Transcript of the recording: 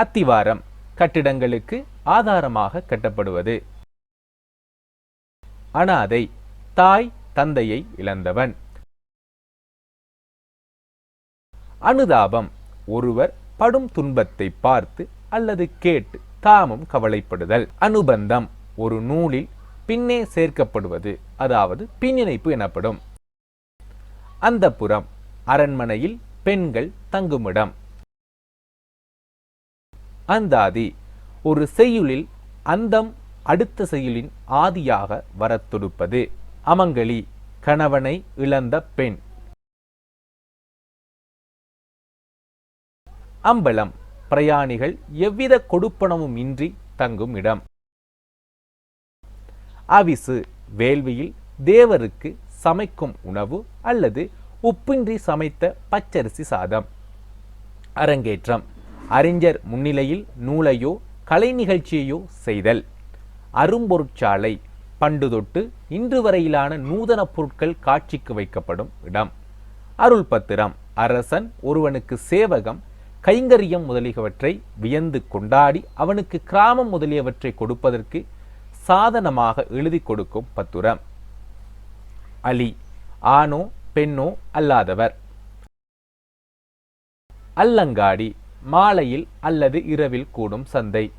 அத்திவாரம் கட்டிடங்களுக்கு ஆதாரமாக கட்டப்படுவது. அனாதை தாய் தந்தையை இழந்தவன். அனுதாபம் ஒருவர் படும் துன்பத்தை பார்த்து அல்லது கேட்டு தாமும் கவலைப்படுதல். அனுபந்தம் ஒரு நூலில் பின்னே சேர்க்கப்படுவது அதாவது பின்னிணைப்பு எனப்படும். அந்தப்புறம் அரண்மனையில் பெண்கள் தங்குமிடம். அந்தாதி ஒரு செய்யுளில் அந்தம் அடுத்த செய்யுளின் ஆதியாக வரத் தொடுப்பது. அமங்கலி கணவனை இழந்த பெண். அம்பலம் பிரயாணிகள் எவ்வித கொடுப்பனமும் இன்றி தங்கும் இடம். அவிசு வேள்வியில் தேவருக்கு சமைக்கும் உணவு அல்லது உப்பின்றி சமைத்த பச்சரிசி சாதம். அரங்கேற்றம் அறிஞர் முன்னிலையில் நூலையோ கலை நிகழ்ச்சியையோ செய்தல். அரும்பொருட்சாலை பண்டு தொட்டு இன்று வரையிலான நூதன பொருட்கள் காட்சிக்கு வைக்கப்படும் இடம். அருள் பத்திரம் அரசன் ஒருவனுக்கு சேவகம் கைங்கரியம் முதலியவற்றை வியந்து கொண்டாடி அவனுக்கு கிராமம் முதலியவற்றை கொடுப்பதற்கு சாதனமாக எழுதி கொடுக்கும் பத்துரம். அலி ஆணோ பெண்ணோ அல்லாதவர். அல்லங்காடி மாலையில் அல்லது இரவில் கூடும் சந்தை.